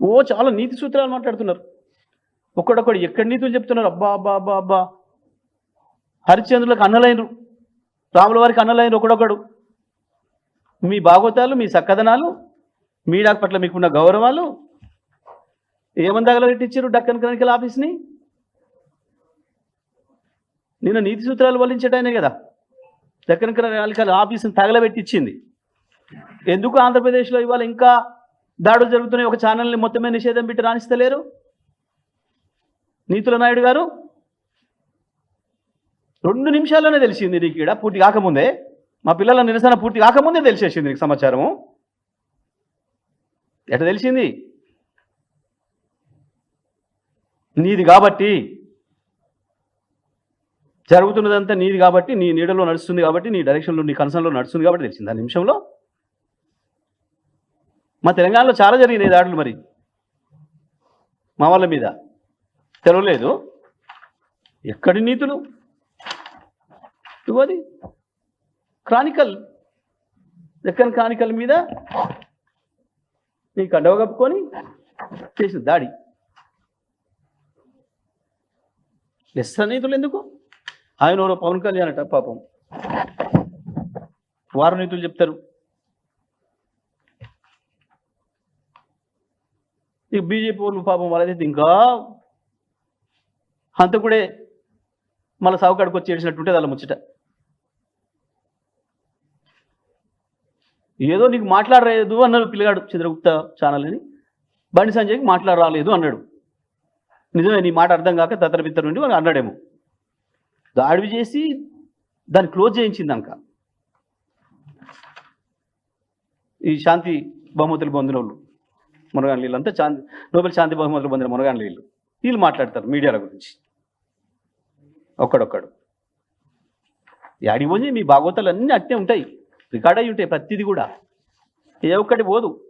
ఓ చాలా నీతి సూత్రాలు మాట్లాడుతున్నారు. ఒక్కడొక్కడు ఎక్కడి నీతులు చెప్తున్నారు? అబ్బా అబ్బా అబ్బా అబ్బా. హరిశ్చంద్రులకు అన్నలైనరు. రాముల వారికి అన్నలైనరు ఒకడొకడు. మీ భాగవతాలు మీ సక్కదనాలు మీడియా పట్ల మీకున్న గౌరవాలు ఏమని తగలబెట్టించారు డక్కన్ క్రానికల్ ఆఫీస్ని? నిన్న నీతి సూత్రాలు వల్లించడానే కదా. దక్కన్ క్రానికల్ ఆఫీస్ని తగలబెట్టించింది ఎందుకు ఆంధ్రప్రదేశ్లో ఇవాళ ఇంకా దాడులు జరుగుతున్నాయి. ఒక ఛానల్ని మొత్తమే నిషేధం పెట్టి రాణిస్తలేరు? నీతుల నాయుడు గారు? రెండు నిమిషాల్లోనే తెలిసింది నీకు ఇక్కడ పూర్తి కాకముందే. మా పిల్లల నిరసన పూర్తి కాకముందే తెలిసేసింది నీకు సమాచారము. ఎట తెలిసింది? నీది కాబట్టి జరుగుతున్నదంతా నీది కాబట్టి నీ నీడలో నడుస్తుంది కాబట్టి నీ డైరెక్షన్లో నీ కన్సర్న్లో నడుస్తుంది కాబట్టి తెలిసింది. ఆ నిమిషంలో మా తెలంగాణలో చాలా జరిగినాయి దాడులు మరి. మా వాళ్ళ మీద. తెలవలేదు. ఎక్కడి నీతులు? ఇవ్వది. క్రానికల్. దక్కన్ క్రానికల్ మీద నీ కండవ కప్పుకొని చేసిన దాడి. లెస్ నీతులు ఎందుకు? ఆయన పవన్ కళ్యాణ్ అట పాపం. వారు నీతులు చెప్తారు. ఇక బీజేపీ వాళ్ళు పాపం వాళ్ళైతే ఇంకా హంతకుడే మళ్ళీ సావుకాడికి వచ్చి చేసినట్టుంటే వాళ్ళ ముచ్చట. ఏదో నీకు మాట్లాడలేదు అన్నాడు పిల్లగాడు చంద్రగుప్త ఛానల్ అని. బండి సంజయ్కి మాట్లాడరాలేదు అన్నాడు. నిజమే నీ మాట అర్థం కాక తత్తరపిత్తర నుండి వాడు అన్నాడేమో. దాడివి చేసి దాన్ని క్లోజ్ చేయించింది ఈ శాంతి బహుమతులు పొందిన వాళ్ళు మునగాన్ నీళ్ళు అంతా శాంతి నోబెల్ శాంతి బహుమతులు పొందిన మునగాన్ నీళ్ళు. వీళ్ళు మాట్లాడతారు మీడియాల గురించి. ఒక్కడొక్కడు. యాడికి పోయి మీ భాగవతాలు అన్నీ అట్టే ఉంటాయి. రికార్డ్ అయి ఉంటాయి ప్రతిదీ కూడా. ఏ ఒక్కటి పోదు.